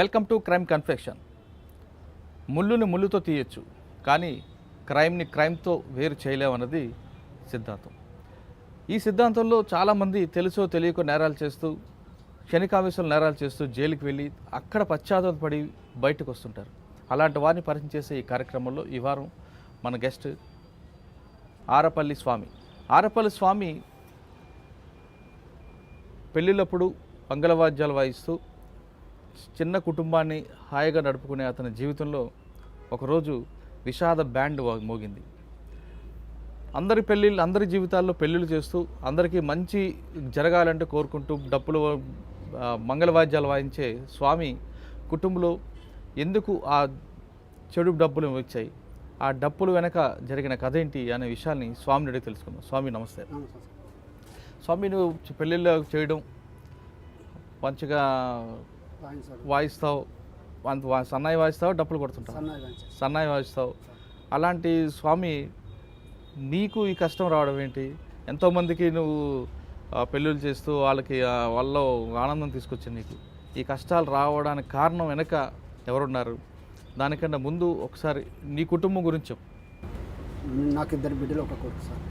Welcome to crime confession. ముళ్ళుని ముళ్ళుతో తీయచ్చు కానీ క్రైమ్ని క్రైమ్తో వేరు చేయలేమన్నది సిద్ధాంతం. ఈ సిద్ధాంతంలో చాలామంది తెలుసో తెలియకో నేరాలు చేస్తూ క్షణికావేశాలు నేరాలు చేస్తూ జైలుకి వెళ్ళి అక్కడ పశ్చాత్తాపడి బయటకు వస్తుంటారు. అలాంటి వారిని పరిచయం చేసే ఈ కార్యక్రమంలో ఈ వారం మన గెస్ట్ ఆరపల్లి స్వామి. ఆరపల్లి స్వామి పెళ్ళిళ్ళప్పుడు మంగళవాద్యాలు వాయిస్తూ చిన్న కుటుంబాన్ని హాయిగా నడుపుకునే అతని జీవితంలో ఒకరోజు విషాద బ్యాండ్ మోగింది. అందరి పెళ్ళిళ్ళు అందరి జీవితాల్లో పెళ్ళిళ్ళు చేస్తూ అందరికీ మంచి జరగాలంటే కోరుకుంటూ డప్పులు మంగళవాద్యాలు వాయించే స్వామి కుటుంబంలో ఎందుకు ఆ చెడు డబ్బులు వచ్చాయి? ఆ డప్పులు వెనక జరిగిన కథ ఏంటి అనే విషయాల్ని స్వామిని అడిగి తెలుసుకుందాం. స్వామి నమస్తే. స్వామి నువ్వు పెళ్ళిళ్ళు చేయడం మంచిగా వాయిస్తావు. అంత సన్నాయి వాయిస్తావు డప్పులు కొడుతుంటావు. సన్నాయి వాయిస్తావు. అలాంటి స్వామి నీకు ఈ కష్టం రావడం ఏంటి? ఎంతోమందికి నువ్వు పెళ్ళిళ్ళు చేస్తూ వాళ్ళకి ఆ, వాళ్ళలో ఆనందం తీసుకొచ్చింది నీకు. ఈ కష్టాలు రావడానికి కారణం వెనక ఎవరున్నారు? దానికన్నా ముందు ఒకసారి నీ కుటుంబం గురించి చెప్పు. నాకు ఇద్దరు బిడ్డలు ఒక కొడుకు సార్.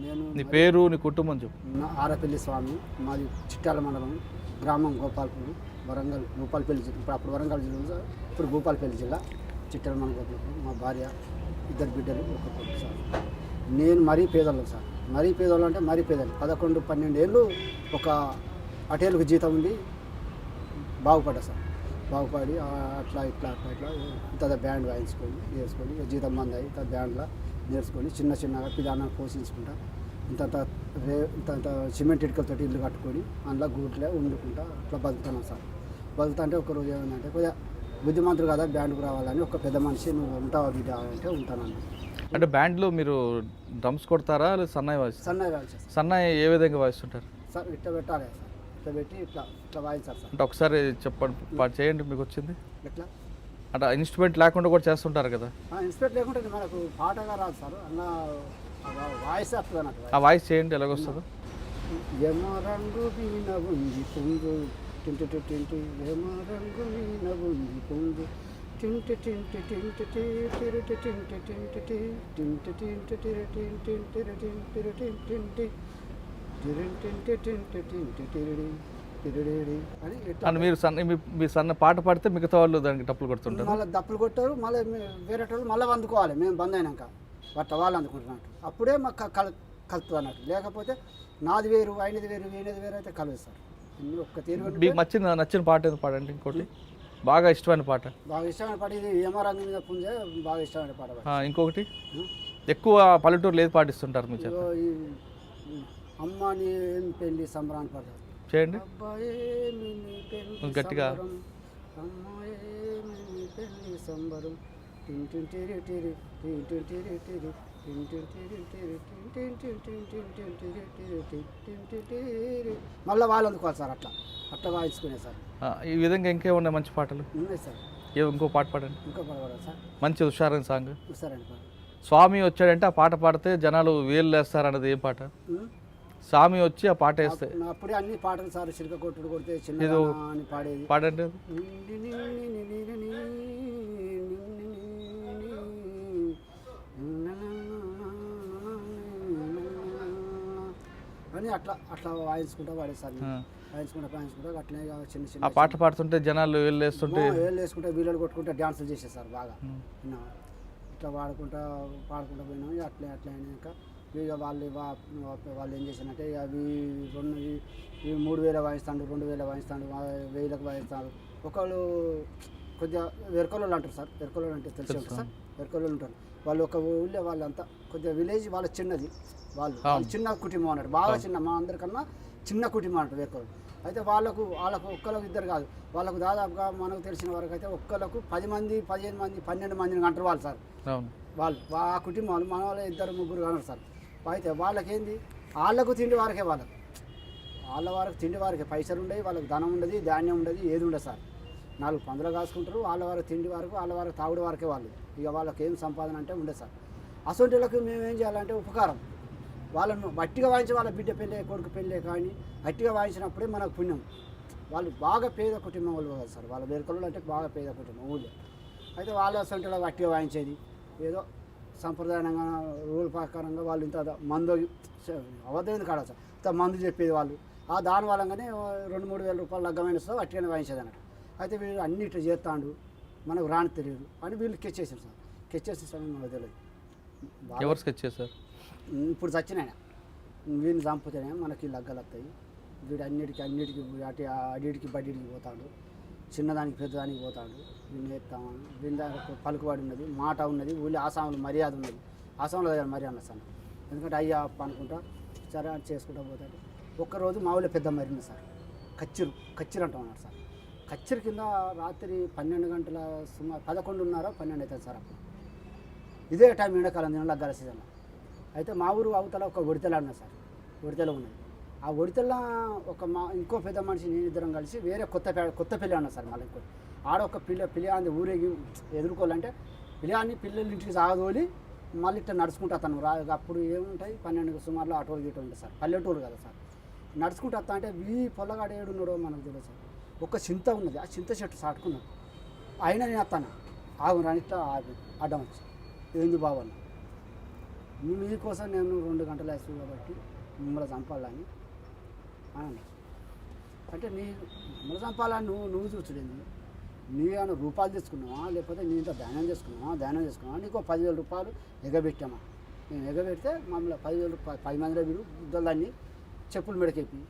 నేను నీ పేరు నీ కుటుంబం చెప్పు. నా ఆరపల్లి స్వామి మాది చిట్టాల మండలం. గ్రామం గోపాల్పూర్ వరంగల్ భూపాలపల్లి జిల్లా. ఇప్పుడు అప్పుడు వరంగల్ జిల్లా సార్ ఇప్పుడు భూపాలపల్లి జిల్లా. చిట్టలమణ గోపాలపూర్ మా భార్య ఇద్దరు బిడ్డలు ఒక కొడుకు సార్. నేను మరీ పేదలు సార్. మరీ పేదలు అంటే మరీ పేదలు పదకొండు పన్నెండు ఏళ్ళు ఒక అటేళ్ళకు జీతం ఉండి బాగుపడ్డా సార్. బాగుపడి అట్లా ఇట్లా అట్లా ఇట్లా ఇంత బ్యాండ్ వాయించుకొని నేర్చుకొని జీతం మంది అయ్యి ఇంత బ్యాండ్లో నేర్చుకొని చిన్న చిన్నగా పిల్లలను పోషించుకుంటా ఇంత రే సిమెంట్ ఇటుకలతో ఇల్లు కట్టుకొని అందులో గూట్లే వండుకుంటా అట్లా బతుకుతున్నాం సార్. బతుకుతా అంటే ఒక రోజు ఏమంటే కొద్దిగా బుద్ధిమంతుడు కదా బ్యాండ్కు రావాలని ఒక పెద్ద మనిషి నువ్వు ఉంటావా బిడ్డ? అంటే ఉంటానన్న అంటే బ్యాండ్లో మీరు డ్రమ్స్ కొడతారా లేదా సన్నాయి వాయిస్తారు సన్నగా వాయించారు సార్. సన్నాయి ఏ విధంగా వాయిస్తుంటారు? సార్ ఇట్లా పెట్టాలి సార్. ఇట్లా పెట్టి ఇట్లా ఇట్లా వాయించాలి సార్. అంటే ఒకసారి చెప్పండి పా- చేయండి మీకు వచ్చింది. ఎట్లా? అంటే ఇన్స్ట్రుమెంట్ లేకుండా కూడా చేస్తుంటారు కదా? ఇన్స్పెక్ట్ లేకుంటే మనకు పాటగా రాదు సార్. అన్న వాయిస్ ఆ వాయిస్ చేయండి ఎలాగొస్తుందో. రంగు వీణ ఉంది పొంగు టింటి టింటి ఎమ రంగు వీణ ఉంది పొంగు టింటి టింటి టింటి టి తిరిటి టింటి టింటి టి. టింటి టింటి తిరి టింటి తిరి టింటి టింటి టింటి టింటి టింటి తిరిడి తిరిడి అని ఇట్లా అని మీరు సన్న మీ- సన్న పాట పాడితే మిగతా వాళ్ళు దానికి టప్పులు కొడుతుంటారు. మళ్ళీ దప్పులు కొట్టారు మళ్ళీ వేరే వాళ్ళు మళ్ళీ అందుకోవాలి మేము బంద్ అయినాక. బట్ట వాళ్ళు అందుకుంటున్నట్టు అప్పుడే మాకు కల్ కలుపుతుంది అన్నట్టు. లేకపోతే నాది వేరు అయినది వేరు వీనది వేరు అయితే అన్ని ఒక్క తీరు మీకు నచ్చిన నచ్చిన పాట ఏదో పాడండి ఇంకోటి. బాగా ఇష్టమైన పాట. బాగా ఇష్టమైన పాట ఇది యమరంగం మీద పుంజే బాగా ఇష్టమైన పాట ఇంకొకటి. ఎక్కువ పల్లెటూరులో ఏది పాటిస్తుంటారు ఈ అమ్మ నీ పెళ్ళి సంబరాన్ని పాట చేయండి. గట్టిగా. నీ పెళ్ళి సంబరం. మళ్ళీ వాళ్ళు అందుకోవాలి సార్ అట్లా. అట్లా వాయించుకునే సార్. ఈ విధంగా ఇంకేమున్నాయి మంచి పాటలు? ఉన్నాయి సార్. ఏ ఇంకో పాట పాడండి. ఇంకా పడవరా సార్. మంచి హుషారైన సాంగ్. సరే పాట. స్వామి వచ్చాడంటే ఆ పాట పాడితే జనాలు వేలు వేస్తారు అన్నది ఏం పాట? స్వామి వచ్చి ఆ పాట వేస్తే. అప్పుడు- అన్ని పాటలు సార్ చిలక కొట్టుడు కొడితే చిన్న పాడేది. పాడండి. అట్లా అట్లా వాయించుకుంటా ఆ. వాయించుకుంటా వాయించుకుంటా అట్లనే చిన్న ఆ చిన్న పాట పాడుతుంటే జనాలు వేలు వేస్తుంటే వేలు వేసుకుంటా వీళ్ళు కొట్టుకుంటా డ్యాన్సులు చేసేసారు బాగా. ఇట్లా వాడుకుంటా పాడుకుంటా పోయినాం అట్లే అట్లే అయినాక ఇక వాళ్ళు వాళ్ళు ఏం ఇక అవి రెండు ఇవి- మూడు వేల వాయిస్తాడు రెండు వేల వాయిస్తాడు వెయ్యిలకు వాయిస్తాడు ఒకళ్ళు కొద్దిగా వెరకలు అంటారు సార్ వెరకలు అంటే తెలిసి. సార్ వెరకలు ఉంటారు. వాళ్ళు ఒక ఊళ్ళో వాళ్ళంతా కొద్దిగా విలేజ్ వాళ్ళ చిన్నది వాళ్ళు. వాళ్ళు చిన్న కుటుంబం అన్నట్టు. బాగా చిన్న మా అందరికన్నా చిన్న కుటుంబం అన్నట్టు వెరకలు అయితే వాళ్ళకు వాళ్ళకు ఒక్కరికి ఇద్దరు కాదు. వాళ్ళకు దాదాపుగా మనకు తెలిసిన వరకు అయితే ఒక్కలకు పది మంది పదిహేను మంది పన్నెండు మందిని అంటారు వాళ్ళు సార్. వాళ్ళు ఆ కుటుంబాలు మన వాళ్ళు ఇద్దరు ముగ్గురు కన్నారు సార్. అయితే వాళ్ళకేంది? వాళ్ళకు తిండి వారికే వాళ్ళకు. వాళ్ళ వారికి తిండి వారికి. పైసలు ఉండేవి వాళ్ళకి ధనం ఉండదు ధాన్యం ఉండదు ఏది ఉండదు సార్. నాలుగు పందులు కాసుకుంటారు వాళ్ళ వారు తిండి వరకు వాళ్ళ వారికి తాగుడు వరకే వాళ్ళు. ఇక వాళ్ళకి ఏం సంపాదన అంటే ఉండదు సార్. అసొంటిలకు మేము ఏం చేయాలంటే ఉపకారం. వాళ్ళను మట్టిగా వాయించి వాళ్ళ బిడ్డ పెళ్ళే కొడుకు పెళ్ళే కానీ గట్టిగా వాయించినప్పుడే మనకు పుణ్యం. వాళ్ళు బాగా పేద కుటుంబం వాళ్ళు కదా సార్. వాళ్ళ వేరుకలు అంటే బాగా పేద కుటుంబం ఊళ్ళో. అయితే వాళ్ళ సొంతలో వట్టిగా వాయించేది. ఏదో సంప్రదాయంగా రూల్ ప్రకారంగా వాళ్ళు ఇంత మందు అవద్దమైంది కాడ సార్. ఇంత మందు చెప్పేది వాళ్ళు. ఆ దాని వలంగానే రెండు మూడు వేల రూపాయలు లగ్గమైన వస్తే అట్టిగానే వాయించేది అన్నట్టు. అయితే వీళ్ళు అన్ని ఇట్లా చేస్తాడు. మనకు రాని తెలియదు. అని వీళ్ళు కెచ్చేసారు సార్. కెచ్చేసిన సమయం మనకు తెలియదు. ఎవరు స్కెచ్ చేశారు? ఇప్పుడు చచ్చినాయన వీడిని చంపుతేనే మనకి లగ్గలు వస్తాయి. వీడు అన్నిటికీ అన్నిటికీ అటు అడిటికి బడ్డీటికి పోతాడు. చిన్నదానికి పెద్దదానికి పోతాడు. వీడిని ఎత్తామని వీని ఒక పలుకుబడి ఉన్నది మాట ఉన్నది ఊళ్ళో ఆసాములు మర్యాద ఉన్నది. ఆసాములు దగ్గర మర్యాద సార్. ఎందుకంటే అయ్యా అప్ప అనుకుంటా సరే అని చేసుకుంటా పోతాడు. ఒక్కరోజు మా ఊళ్ళో పెద్ద మరిగింది సార్. కచ్చిరు కచ్చిరు అంటా ఉన్నారు సార్. కచ్చిరు కింద రాత్రి పన్నెండు గంటల సుమారు పదకొండున్నర పన్నెండు అవుతుంది సార్ అప్పుడు. ఇదే టైం ఎండాకాలం దిన అగ్గాల సీజన్లో అయితే మా ఊరు అవతల ఒక ఒడితెల ఉన్నది సార్. ఒడితెల ఉన్నది. ఆ ఒడితెల ఒక మా ఇంకో పెద్ద మనిషి నేను ఇద్దరం కలిసి వేరే కొత్త కొత్త పిల్ల అన్న సార్ మళ్ళీ ఇంకోటి. ఆడ ఒక పిల్ల పిల్లాంది ఊరేగి ఎదుర్కోవాలంటే పిల్లాన్ని పిల్లల ఇంటికి సాగదోలి మళ్ళీ ఇట్లా నడుచుకుంటా తను. రా అప్పుడు ఏముంటాయి? పన్నెండు సుమారులో ఆటోలు గీటోలు ఉంటాయి సార్. పల్లెటూరు కదా సార్. నడుచుకుంటూ అంటే వీ పొల్లగాడు ఏడున్నాడో మనకు తెలియదు సార్. ఒక చింత ఉన్నది. ఆ చింత చెట్టు సాటుకున్నాడు అయినా నేను అత్తాను? ఆగు రానిట్లా ఆగి. అడ్డం వచ్చి. ఏంది బాబు మీకోసం నేను రెండు గంటలు వేస్తాను కాబట్టి మిమ్మల్ని చంపాలని అని అంటే నీ మిమ్మల్ని చంపాలని నువ్వు నువ్వు చూసుడేంది నీ ఏమైనా రూపాయలు తీసుకున్నావా? లేకపోతే నీ ఇంత ధ్యానం చేసుకున్నావా ధ్యానం చేసుకున్నావా నీకు ఒక పదివేల రూపాయలు ఎగబెట్టామా? నేను ఎగబెడితే మమ్మల్ని పదివేల రూపాయలు పది మందిలో మీరు దాన్ని చెప్పులు మెడకెప్పి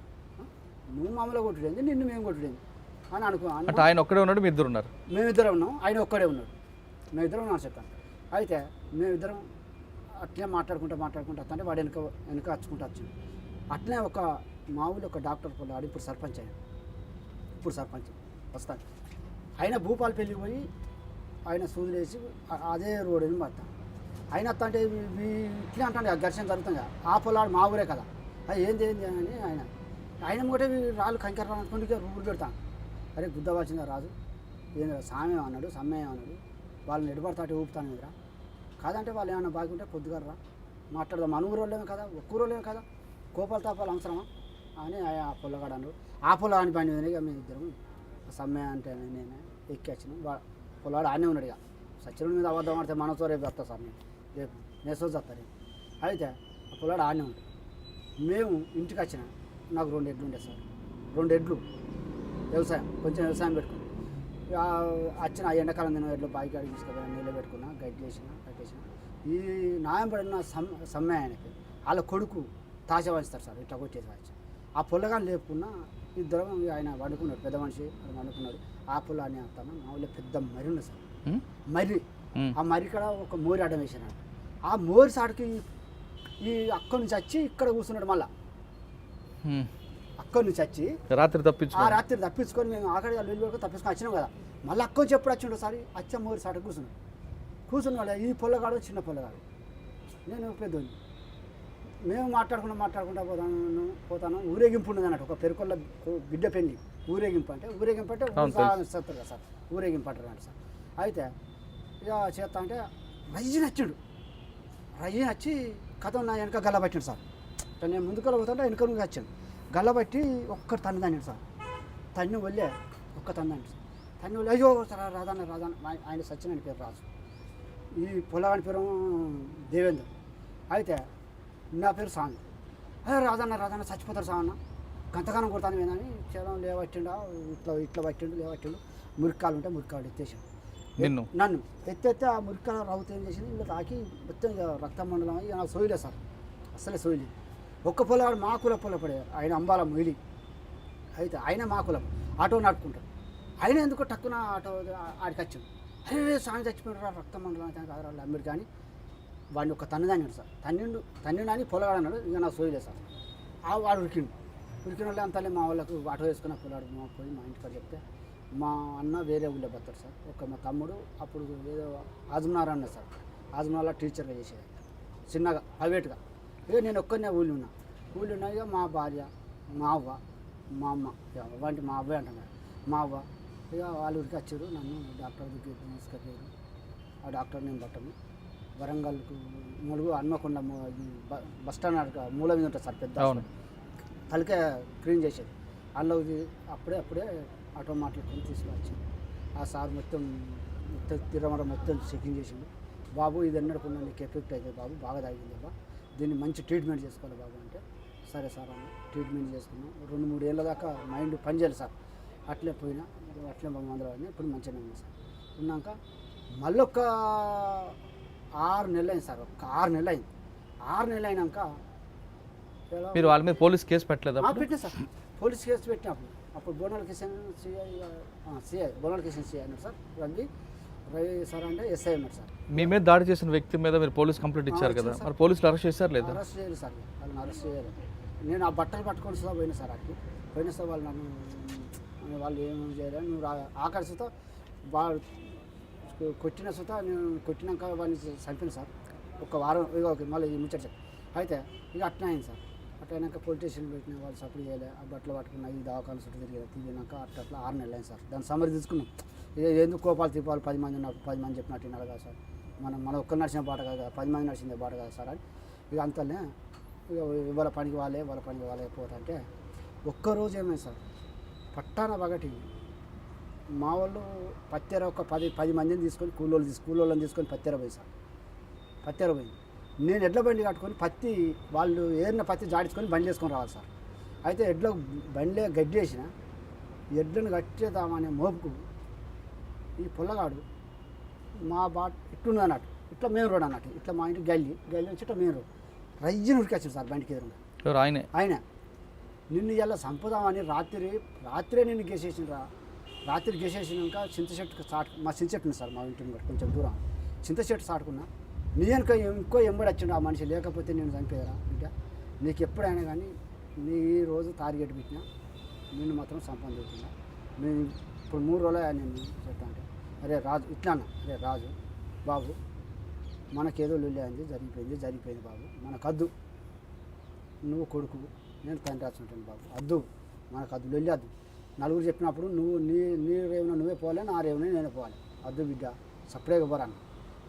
నువ్వు మమ్మల్ని కొట్టుడేంది నిన్ను మేము కొట్టుడేంది అని అనుకో అనుకో అంటే ఆయన ఒక్కడే ఉన్నాడు మీ ఇద్దరు ఉన్నారు? మేమిద్దరం ఉన్నాం. ఆయన ఒక్కడే ఉన్నాడు. మేమిద్దరం ఉన్నాం చెప్పాను అయితే మేమిద్దరం అట్లే మాట్లాడుకుంటా మాట్లాడుకుంటా అంటే వాడు వెనక వెనక వచ్చుకుంటా వచ్చింది అట్లే ఒక మా ఊళ్ళో ఒక డాక్టర్ పొలాడు ఇప్పుడు సర్పంచ్ అయ్యాడు ఇప్పుడు సర్పంచ్ వస్తాను ఆయన భూపాలు పెళ్ళి పోయి ఆయన సూదులు వేసి ఆ- అదే రోడ్ అని పడతాం ఆయన వస్తా అంటే ఇట్లే అంటాడు ఆ ఘర్షణ జరుగుతుంది ఆ పొలాడు మా ఊరే కదా. అది ఏంది ఏంది అని ఆయన. ఆయన కూడా రాళ్ళు కంకర అనుకుంటే రూపులు పెడతాను అరే గుద్ద వచ్చిందా రాజు ఏంద్రా సామ్యం అన్నాడు సమ్మయం అన్నాడు. వాళ్ళని నిడబడతాటి ఊపుతాను మీరా కాదంటే వాళ్ళు ఏమన్నా బాగుంటే పొద్దుగారు రా మాట్లాడదాం. మన కదా ఒక్కరోళ్ళేమే కదా. కోపాలు తాపాలు అవసరమా? అని ఆ- ఆ పొల్లగాడు అన్నాడు. ఆ పొల్లగాని పని మీద ఇక మేము ఇద్దరం సమ్మె అంటే నేను ఎక్కొచ్చిన. వా పొల్లగాడు ఆనే ఉన్నాడు ఇక. సత్యనుడి మీద అబద్ధం ఆడితే మనతో రేపు వస్తా సార్ నేను. రేపు నెసోజ్ వస్తారు అయితే ఆ పొలాడు ఆనే ఉంటాడు మేము ఇంటికి వచ్చిన నాకు రెండు ఎడ్లు ఉండే సార్. రెండు ఎడ్లు. వ్యవసాయం కొంచెం వ్యవసాయం పెట్టుకున్నాం వచ్చిన ఆ ఎండాకాలం నేను ఎడ్లు బాయికి అడిగి తీసుకుపోయినా నీళ్ళు పెట్టుకున్నా గడ్డి వేసిన కట్టేసిన ఈ న్యాయం పడిన సమ్ సమ్మె ఆయనకి. వాళ్ళ కొడుకు తాజ వంచుతారు సార్ ఇట్లా కొట్టేసి వచ్చి ఆ పొల్లగాని లేపుకున్న ఇద్దరం ఇక ఆయన వండుకున్నాడు పెద్ద మనిషి వండుకున్నాడు. ఆ పొల్ల అని అంటాను మా ఊళ్ళో పెద్ద మర్రి ఉంది సార్? మర్రి. ఆ మర్రి కాడ ఒక మోరి అడ్డం వేసినాడు ఆ మోరి సాటుకి ఈ అక్కడి నుంచి వచ్చి ఇక్కడ కూర్చున్నాడు మళ్ళా. అక్కడి నుంచి వచ్చి రాత్రి ఆ తప్పించుకో రాత్రి తప్పించుకొని మేము ఆఖరి వెళ్ళి వరకు తప్పించుకొని వచ్చినాం కదా. మళ్ళీ అక్క వచ్చి ఎప్పుడు వచ్చిండో సారి అచ్చ మోరి సాట కూర్చున్నాడు. కూర్చున్నాడు ఈ పొల్లగాడు చిన్న పొల్లగాడు. నేను పెద్దోని మేము మాట్లాడుకుంటూ మాట్లాడుకుంటా పోతాను పోతాను. ఊరేగింపు ఉన్నది అన్నట్టు ఒక పెరుకొల్ల బిడ్డ పెళ్ళి ఊరేగింపు అంటే ఊరేగింపు అంటే. సత్తారు కదా సార్ ఊరేగింపు అంటారు అంటే సార్. అయితే ఇక చేస్తా అంటే రయ్యి నచ్చిండు రయ్యి నచ్చి కథ నా వెనక గల్ల పట్టిండు సార్. నేను ముందుకు పోతుంటే వెనక నుంచి వచ్చాను. గల్ల పట్టి ఒక్కటి తన్ను దాన్ని సార్. తన్ను వెళ్ళే ఒక్క తన్నాను సార్. తన్ను వెళ్ళి అయ్యో సార్ రాదన్న ఆయ- ఆయన సత్యనారాయణ పేరు రాజు. ఈ పొలగాని పేరు దేవేంద్ర. అయితే నా పేరు సాంగ్ అదే రాదన్న రాదన్న చచ్చిపోతారు సామన్న గంతగానం కొడతాను ఏదని చేయడం లేవట్టిండా ఇట్లా ఇట్లా పట్టిండు లేవట్టిండు. మురికాలు ఉంటే మురికాలు ఎత్తేసాడు. నిన్ను? నన్ను. ఎత్తెత్తే ఆ మురికాల రౌత్ ఏం చేసింది? ఇలా తాకి మొత్తం రక్త మండలం అయ్యి నాకు సోయిలే సార్. అసలే సోయిలే ఒక్క పొలగాడు మా కుల పొల ఆయన అంబాల మొయిలి. అయితే ఆయన మా కులం. ఆటో నడుపుకుంటాడు ఆయన ఎందుకో టక్కున ఆటో ఆడికి వచ్చాం అరే సాయం చచ్చిపోయినారా రక్త మండలం అయితే కాదు కానీ వాడిని ఒక తన్నుదాన్నాడు సార్. తన్నిండు తన్నిండు అని పొలగాడన్నాడు ఇంకా ఇక నాకు సార్. ఆ వాడు ఉరికిండు. ఉరికిన వాళ్ళు అంతలే మా వాళ్ళకు ఆటో వేసుకున్న పొలాడు మా పోయి మా ఇంటికి చెప్తే మా అన్న వేరే ఊళ్ళో బతాడు సార్. ఒక మా తమ్ముడు అప్పుడు ఏదో ఆజునార్ అన్న సార్. ఆజునార్లో టీచర్గా చేసేది. చిన్నగా ప్రైవేట్గా. ఇక నేను ఒక్కనే ఊళ్ళో ఉన్నా ఊళ్ళో ఉన్నా ఇక మా భార్య మా అవ్వ మా అమ్మ వంటి మా అవ్వే అంటున్నారు మా అవ్వ ఇక వాళ్ళ ఊరికి వచ్చారు నన్ను డాక్టర్ దగ్గరికి తీసుకెళ్ళారు. ఆ డాక్టర్ నేను పట్టము వరంగల్కు ములుగు హన్మకొండ బస్ స్టాండ్ మూల మీద ఉంటుంది సార్ పెద్ద తలకే క్లీన్ చేసేది. అందులో అప్పుడే అప్పుడే ఆటో మాట్లాడుకొని తీసుకువచ్చి ఆ సార్ మొత్తం మొత్తం తిరమర మొత్తం చెకింగ్ చేసిండు. బాబు ఇది ఎన్నడకుండా నీకు ఎఫెక్ట్ అవుతుంది బాబు బాగా తాగింది బాబా దీన్ని మంచి ట్రీట్మెంట్ చేసుకోవాలి బాబు అంటే. సరే సార్ అన్న ట్రీట్మెంట్ చేసుకున్నాం. రెండు మూడు ఏళ్ళ దాకా మైండ్ పనిచేయాలి సార్. అట్లే పోయినా అట్లే మందులు వాడినా ఇప్పుడు మంచిగా ఉంది సార్. ఉన్నాక మళ్ళీ ఒక ఆరు నెలలు అయింది సార్. ఒక ఆరు నెలలు అయింది. ఆరు నెలలు అయినాక మీరు వాళ్ళ మీద పోలీస్ కేసు పెట్టలేదా పెట్టిన సార్. పోలీస్ కేసు పెట్టినప్పుడు అప్పుడు. బోనాల కిషన్ సిఐ సిఐ బోనాల కిషన్ సిఐ అన్నారు సార్. రవి రవి సార్ అంటే ఎస్ఐ ఉన్నారు సార్. మీ మీద దాడి చేసిన వ్యక్తి మీద మీరు పోలీస్ కంప్లైంట్ ఇచ్చారు కదా? మరి పోలీసులు అరెస్ట్ చేశారు లేదా? అరెస్ట్ చేయాలి సార్. వాళ్ళని అరెస్ట్ చేయాలి నేను ఆ బట్టలు పట్టుకొని సుతా పోయినా సార్ అక్కడికి. పోయిన సార్ వాళ్ళు నన్ను వాళ్ళు ఏం చేయలేదు. నువ్వు సుత వాళ్ళు కొట్టిన సుత నేను కొట్టినాక వాడిని చంపిన సార్. ఒక వారం ఇక మళ్ళీ ముచ్చట. అయితే ఇక అట్లా అయింది సార్. అట్లా అయినాక పోలీస్ స్టేషన్ పెట్టిన వాళ్ళు సప్లై చేయలే. ఆ బట్టలు పట్టుకున్న ఈ దవాఖాన చుట్టూ తిరిగి తిరిగినాక అట్లా అట్లా ఆరు నెలలు అయింది సార్. దాన్ని సమరి తీసుకున్నాం ఇక ఎందుకు కోపాలు తిప్పాలి? పది మంది ఉన్నారు. పది మంది చెప్పినట్టు విన్నారు కదా సార్. మనం మనం ఒక్క నడిచిన పాట కాదు కదా. పది మంది నడిచిందే బాట కదా సార్ అని. ఇక అంతనే ఇక ఇవాళ పనికి వాళ్ళే వాళ్ళ పనికి వాళ్ళే పోతుంటే ఒక్కరోజు ఏమైంది సార్? పట్టాన పగటి మా వాళ్ళు పత్తెర ఒక పది పది మందిని తీసుకొని కూలోళ్ళు తీసుకు కూలోళ్ళని తీసుకొని పత్తెర పోయి సార్. పత్తెర పోయింది. నేను ఎడ్ల బండి కట్టుకొని పత్తి వాళ్ళు ఏరిన పత్తి జాడించుకొని బండి చేసుకొని రావాలి సార్. అయితే ఎడ్ల బండిలో గడ్డి వేసిన. ఎడ్లను కట్టేద్దామనే మోపుకు ఈ పుల్లగాడు మా బాట ఇట్లున్నది అన్నట్టు. ఇట్లా మెయిన్ రోడ్ అన్నట్టు. ఇట్లా మా ఇంటికి గల్లి. గల్లి నుంచి ఇట్లా మెయిన్ రోడ్. రయ్యని ఉరికొచ్చింది సార్ బండికి ఎదురుగా. ఆయనే? ఆయన. నిన్ను ఇలా చంపుదామని రాత్రి రాత్రే నిన్ను గెసేసిండ్రా. రాత్రి గెసేసినాక చింత చెట్టుకు చాటు మా చింత చెట్టు ఉంది సార్ మా ఇంటి ముంగట కొంచెం దూరం. చింత చెట్టు చాటుకున్నా. నీ వెనుక ఇంకో ఎంబడి వచ్చిండు ఆ మనిషి లేకపోతే నేను చంపేదరా బిడ్డ? నీకు ఎప్పుడైనా కానీ నీ ఈ రోజు టార్గెట్ పెట్టినా నిన్ను మాత్రం సంపాదించుకున్నా నేను ఇప్పుడు మూడు రోజులు నేను చెప్తా అంటే అరే రాజు ఇట్లా అన్న అరే రాజు బాబు మనకేదో లొల్లి అయింది జరిగిపోయింది జరిగిపోయింది బాబు మనకద్దు. నువ్వు కొడుకు నేను తండ్రి రాసుకుంటాను బాబు అద్దు. మనకు అద్దు అద్దు. నలుగురు చెప్పినప్పుడు నువ్వు నీ నీ రేవున నువ్వే పోవాలి నా రేవున నేను పోవాలి. అద్దు బిడ్డ సపరేట్గా పోరాను.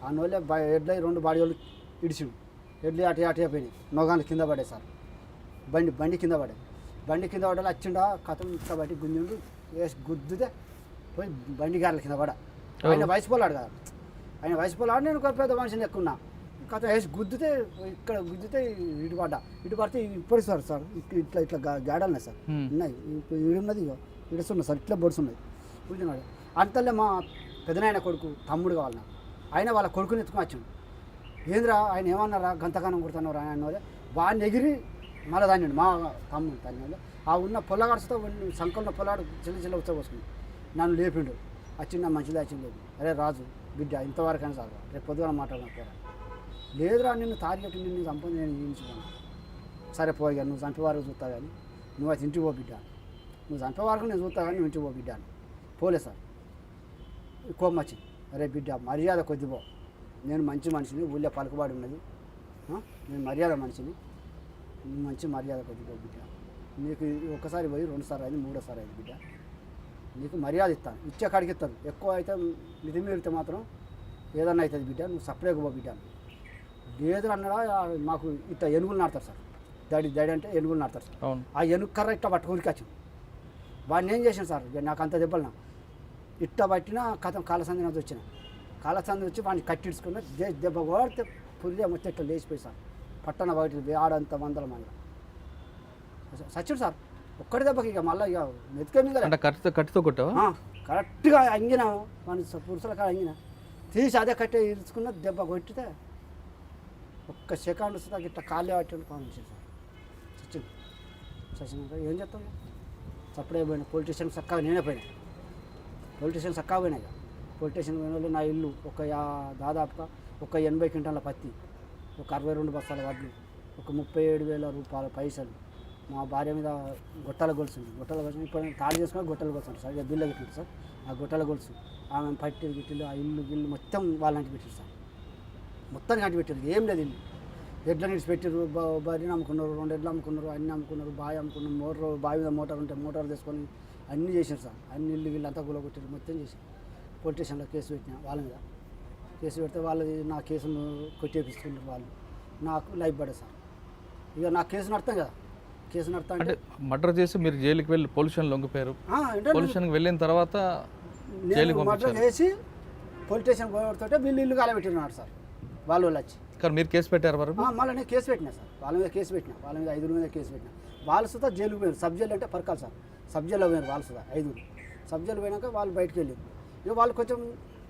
ఆ నోళ్ళే బ ఎడ్లై రెండు బాడీ వాళ్ళు ఇడిచిండు ఎడ్లు అటు అటు అయిపోయినాయి నొగాలు కింద పడే సార్. బండి బండి కింద పడే బండి కింద పడాలి వచ్చిండా కథం ఇట్లా బట్టి గుంజిండు వేసి గుద్దుదే పోయి బండి గారెల కింద పడ. ఆయన వయసు పోలాడు కదా. ఆయన వయసు పోలాడు నేను ఒక పెద్ద మనిషిని ఎక్కున్నా కథ వేసి గుద్దితే ఇక్కడ గుద్దితే ఇటు పడ్డా. ఇటు పడితే ఇప్పుడు సార్ సార్ ఇట్లా ఇట్లా ఇట్లా గా- గాడాలున్నాయి సార్. ఉన్నాయి. ఈడున్నది ఇగో ఇడుస్తున్నాయి సార్ ఇట్లా బొడ్స్ ఉన్నాయి. కూర్చున్నాడు. అంతలే మా పెదనాయన కొడుకు తమ్ముడు కావాలి నాకు. ఆయన వాళ్ళ కొడుకుని ఎత్తుకుని వచ్చాడు. ఏంద్రా ఆయన ఏమన్నారా? గంతగానం కొడుతున్నారు ఆయన అన్నదే వాడిని ఎగిరి మళ్ళీ దాన్ని మా తమ్ముడు తల్లి ఆ ఉన్న పొల్లగాడుతో సంకల్లో పొలాడు చిన్న చిన్న ఉచ్చబోసుకుని నన్ను లేపిండు. వచ్చిండు మంచిది వచ్చింది అరే రాజు బిడ్డ ఇంతవరకైనా చాలు. రేపు పొద్దున మాట్లాడకపోరా లేదురా నిన్ను తారిగట్టి నిన్ను చంపని నేను జీవించుకున్నాను సరే పోగా నువ్వు చంపేవారు చూస్తా కానీ నువ్వు అది ఇంటికి పో బిడ్డ. నువ్వు చంపే వరకు నేను చూస్తా కానీ నువ్వు ఇంటికి పో బిడ్డ అని. పోలే సార్. కోపం వచ్చింది. అరే బిడ్డ మర్యాద కొద్దిపో నేను మంచి మనిషిని ఊళ్ళో పలుకుబడి ఉన్నది. నేను మర్యాద మనిషిని. నువ్వు మంచి మర్యాద కొద్దిపో బిడ్డ. నీకు ఒకసారి పోయి రెండుసార్లు అయింది మూడోసారి అయింది బిడ్డ. నీకు మర్యాద ఇస్తాను. ఇచ్చే కాడికి ఇస్తాను ఎక్కువ అయితే మితి మీరితే మాత్రం ఏదన్నా అవుతుంది బిడ్డ. నువ్వు సపరేట్గా పో బిడ్డ. లేదు అన్నడా మాకు ఇట్లా ఎనుగులు నాడతారు సార్. దడి దడి అంటే ఎనుగులు నాడతారు సార్. ఆ ఎనుగు కర్ర ఇట్లా పట్టుకుని వచ్చింది వాడిని ఏం చేశాను సార్? నాకు అంత దెబ్బలు నా ఇట్ట పట్టిన కథం కాలసంది నాకు వచ్చిన. కాలసంది వచ్చి వాడిని కట్టించుకున్న దే- దెబ్బ కొడితే పుల్లి మొత్తం ఇట్లా లేచిపోయి సార్. పట్టణ బయట ఆడంత వందల మంది. సచ్చుడు సార్ ఒక్కడి దెబ్బకి ఇక మళ్ళీ ఇక మెతికే మీద అంటే కత్తితో కత్తితో కొట్టావా? కరెక్ట్గా అంగిన మన పురుషుల కాడ అంగిన. తీసి అదే కట్టే ఇరుచుకున్న దెబ్బ కొట్టితే ఒక్క సెకండ్ వస్తే ఇట్లా కాళ్ళే పట్టి కాల్ సార్. సచిన్ సచిన్ ఏం చెప్తాం సప్పుడే పోయినా. పోలీస్ స్టేషన్ చక్కగా నేనే పోయినా. పోలీస్ స్టేషన్ చక్కగా పోయినా ఇక. పోలీస్ స్టేషన్ పోయిన వాళ్ళు నా ఇల్లు ఒక యా దాదాపుగా ఒక ఎనభై క్వింటాల పత్తి. ఒక అరవై రెండు బస్తాల వడ్లు. ఒక ముప్పై ఏడు వేల రూపాయల పైసలు. మా భార్య మీద గొట్టాల గొలుసు ఉంది. గొట్టాల గొలుసు ఇప్పుడు నేను తాళి చేసుకుని గొట్టాల గొలుసు సార్. ఇక బిల్లు పెట్టారు సార్. ఆ గొట్టాల గొలుసు. ఆమె పట్టి గిట్టిలు ఆ ఇల్లు గిల్లు మొత్తం వాళ్ళంటి పెట్టారు సార్. మొత్తం అంటి పెట్టారు ఏం లేదు ఇల్లు. ఎడ్ల నీడ్స్ పెట్టారు బర్రెని అమ్ముకున్నారు రెండు ఎడ్లు అమ్ముకున్నారు అన్ని అమ్ముకున్నారు బావి అమ్ముకున్నారు మోటార్ బావి మీద మోటార్ ఉంటే మోటార్ తీసుకొని అన్నీ చేశారు సార్. అన్ని ఇల్లు వీళ్ళు అంతా కూలగొట్టారు మొత్తం చేశారు పోలీస్ స్టేషన్లో కేసు పెట్టిన వాళ్ళ మీద. కేసు పెడితే వాళ్ళది నా కేసును కొట్టేపిస్తున్నారు వాళ్ళు. నాకు లైఫ్ పడే సార్. ఇక నా కేసు నడతాం కదా. కేసు నడతా అంటే మర్డర్ చేసి మీరు జైలుకి వెళ్ళి పొల్యూషన్ లొంగిపోయారు. పొల్యూషన్కి వెళ్ళిన తర్వాత జైలుకి మర్డర్ చేసి పోలీస్ స్టేషన్ పోతే వీళ్ళు ఇల్లు కాలబెట్టినారు సార్ వాళ్ళు వాళ్ళు వచ్చి. కానీ మీరు కేసు పెట్టారు మరి ఆ, మళ్ళీ నేను కేసు పెట్టినా సార్ వాళ్ళ మీద కేసు పెట్టినా వాళ్ళ మీద ఐదుగురు మీద కేసు పెట్టినా. వాళ్ళు సుధా జైలుకు పోయారు. సబ్ జైలు అంటే పరకాలి సార్. సబ్ జైల్లో పోయారు వాళ్ళు సుధా ఐదుగురు. సబ్ జైలు పోయినాక వాళ్ళు బయటకు వెళ్ళారు. ఇక వాళ్ళు కొంచెం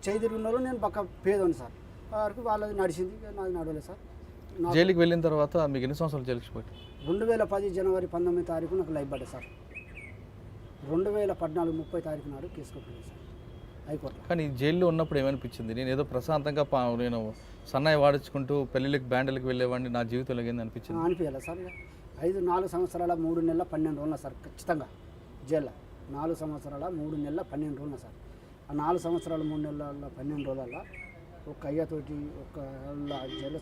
చేయి తిరిగి ఉన్నారు నేను పక్క పేదోని సార్. వరకు వాళ్ళది నడిచింది నాది నడవలేదు సార్. జైలుకి వెళ్ళిన తర్వాత మీకు ఎన్ని సంవత్సరాలు జైలుకి పోయి రెండు వేల పది జనవరి పంతొమ్మిది తారీఖు నాకు లైఫ్ పడ్డా సార్. రెండు వేల పద్నాలుగు ముప్పై తారీఖు నాడు కేసు కొట్టింది సార్ హైకోర్టులో. కానీ జైల్లో ఉన్నప్పుడు ఏమనిపించింది? నేను ఏదో ప్రశాంతంగా పా- నేను సన్నాయి వాడించుకుంటూ పెళ్ళిళ్ళకి బ్యాండ్లకి వెళ్ళేవాడిని నా జీవితంలో ఏంది అనిపించింది? అనిపించాలి సార్. ఐదు నాలుగు సంవత్సరాల మూడు నెలల పన్నెండు రోజుల సార్ ఖచ్చితంగా జైల్లో. నాలుగు సంవత్సరాల మూడు నెలల పన్నెండు రోజుల సార్. ఆ నాలుగు సంవత్సరాల మూడు నెలల పన్నెండు రోజుల ఒక అయ్యతోటి ఒక జైలు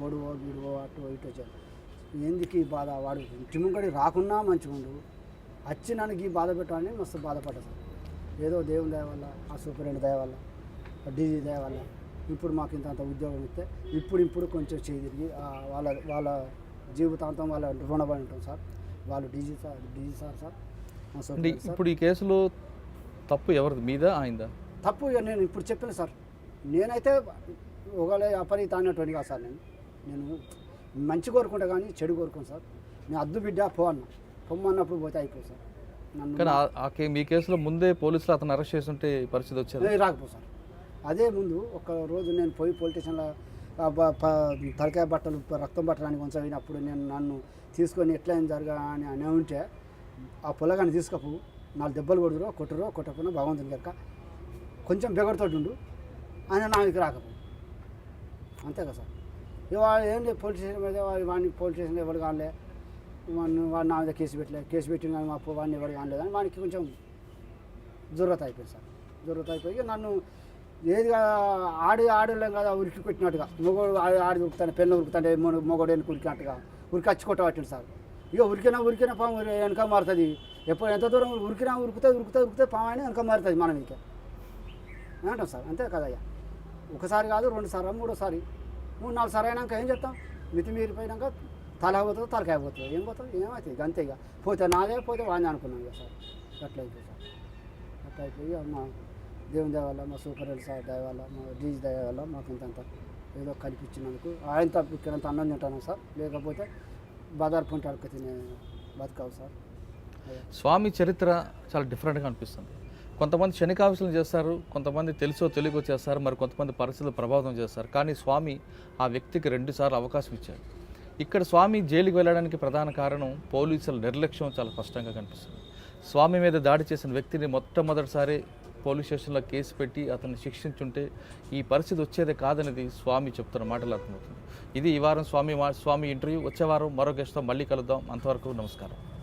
గొడవ గిడువ అటు ఇటు వచ్చారు ఎందుకు ఈ బాధ? వాడు ఇంటి ముంగడి రాకున్నా మంచిగుండు. వచ్చి నన్ను ఈ బాధ పెట్టాలని మస్తు బాధపడ్డా సార్. ఏదో దేవుని దయ వల్ల ఆ సూపరింట్ దయ వల్ల డీజీ దయ వల్ల ఇప్పుడు మాకు ఇంత అంత ఉద్యోగం ఇస్తే ఇప్పుడు ఇప్పుడు కొంచెం చేయి వాళ్ళ వాళ్ళ జీవితాంతం వాళ్ళ రుణపడి ఉంటాం సార్. వాళ్ళు DG sir DG sir sir. అంటే ఇప్పుడు ఈ కేసులో తప్పు ఎవరిది? మీదా ఆయిందా తప్పు నేను ఇప్పుడు చెప్పిన సార్. నేనైతే ఒకవేళ అపరిత అన్నటువంటి కాదు సార్ నేను. నేను మంచి కోరుకుంటా కానీ చెడు కోరుకోను సార్. నేను అద్దు బిడ్డ పో అన్న. పొమ్మన్నప్పుడు పోతే అయిపోయి సార్. కానీ ఆ- ఆ కే- మీ కేసులో ముందే పోలీసులు అతను అరెస్ట్ చేస్తుంటే పరిస్థితి వచ్చేది? రాకపో సార్. అదే ముందు ఒక రోజు నేను పోయి పోలీస్ స్టేషన్లో తలకాయ బట్టలు రక్తం పట్టడానికి కొంచెం అయినప్పుడు నేను నన్ను తీసుకొని ఎట్లా ఏం జరగా అని అని ఉంటే ఆ పొలగాన్ని తీసుకపో నాలుగు దెబ్బలు కొడుతురో కొట్టురో కొట్టకపోయినా భగవంతుని కనుక కొంచెం బెగడతోటి ఉండు. ఆయన నా దగ్గర రాకపో. అంతే కదా సార్. ఇవాళ ఏం లేదు పోలీస్ స్టేషన్ మీద వాడిని పోలీస్ స్టేషన్లో ఎవరు కానలే. వాడిని వాడిని నా మీద కేసు పెట్టలే. కేసు పెట్టిన కానీ మా వాడిని ఎవరు అని వాడికి కొంచెం దుర్రత అయిపోయింది సార్. దుర్రత అయిపోయి నన్ను ఏది ఆడి ఆడలేం కదా ఉరికి కొట్టినట్టుగా. మొగోడు ఆడి ఆడి ఉరుకుతాను పెన్ను ఉరుకుతాంటే మొగోడు వెనుక ఉరికినట్టుగా. ఉరికి అచ్చి కొట్టబట్టింది సార్. ఇక ఉరికినా ఉరికినా పాము వెనక మారుతుంది. ఎప్పుడు ఎంత దూరం ఉరికినా ఉరుకుతే ఉరుకుతే ఉరికితే పాము అయినా వెనక మారుతుంది మనం ఇంకా అంటాం సార్. అంతే కదయ్యా ఒకసారి కాదు రెండుసార్లు మూడోసారి. మూడు నాలుగు సార్లు అయినాక ఏం చెప్తాం? మితి మీరిపోయినాక తల పోతుంది తలకాయ పోతుంది ఏం పోతుంది? ఏమవుతుంది అంతే ఇక. పోతే నాదే పోతే వాడిని అనుకున్నాం ఇక సార్. అట్లా అయిపోయి సార్. అట్లా అయిపోయి ఇక మా దేవుని దయ వల్ల మా సూపర్ హెల్త్ సార్ దయ వల్ల మా డీజీ దయ వల్ల మాకు ఇంతంత ఏదో కల్పించినందుకు ఆయన ఇక్కడంత అన్నం తింటాను సార్. లేకపోతే బజార్ పుంట అడుక తినే బతకావు సార్. స్వామి చరిత్ర చాలా డిఫరెంట్గా అనిపిస్తుంది. కొంతమంది శనికావిషలు చేస్తారు కొంతమంది తెలుసో తెలియకో చేస్తారు మరి కొంతమంది పరిస్థితులు ప్రభావితం చేస్తారు. కానీ స్వామి ఆ వ్యక్తికి రెండుసార్లు అవకాశం ఇచ్చారు ఇక్కడ స్వామి జైలుకి వెళ్ళడానికి ప్రధాన కారణం పోలీసుల నిర్లక్ష్యం చాలా స్పష్టంగా కనిపిస్తుంది. స్వామి మీద దాడి చేసిన వ్యక్తిని మొట్టమొదటిసారి పోలీస్ స్టేషన్లో కేసు పెట్టి అతన్ని శిక్షించుంటే ఈ పరిస్థితి వచ్చేదే కాదనేది స్వామి చెప్తున్న మాటలు అర్థమవుతుంది. ఇది ఈ వారం స్వామి మా- స్వామి ఇంటర్వ్యూ. వచ్చే వారం మరో గెస్ట్తో మళ్ళీ కలుద్దాం. అంతవరకు నమస్కారం.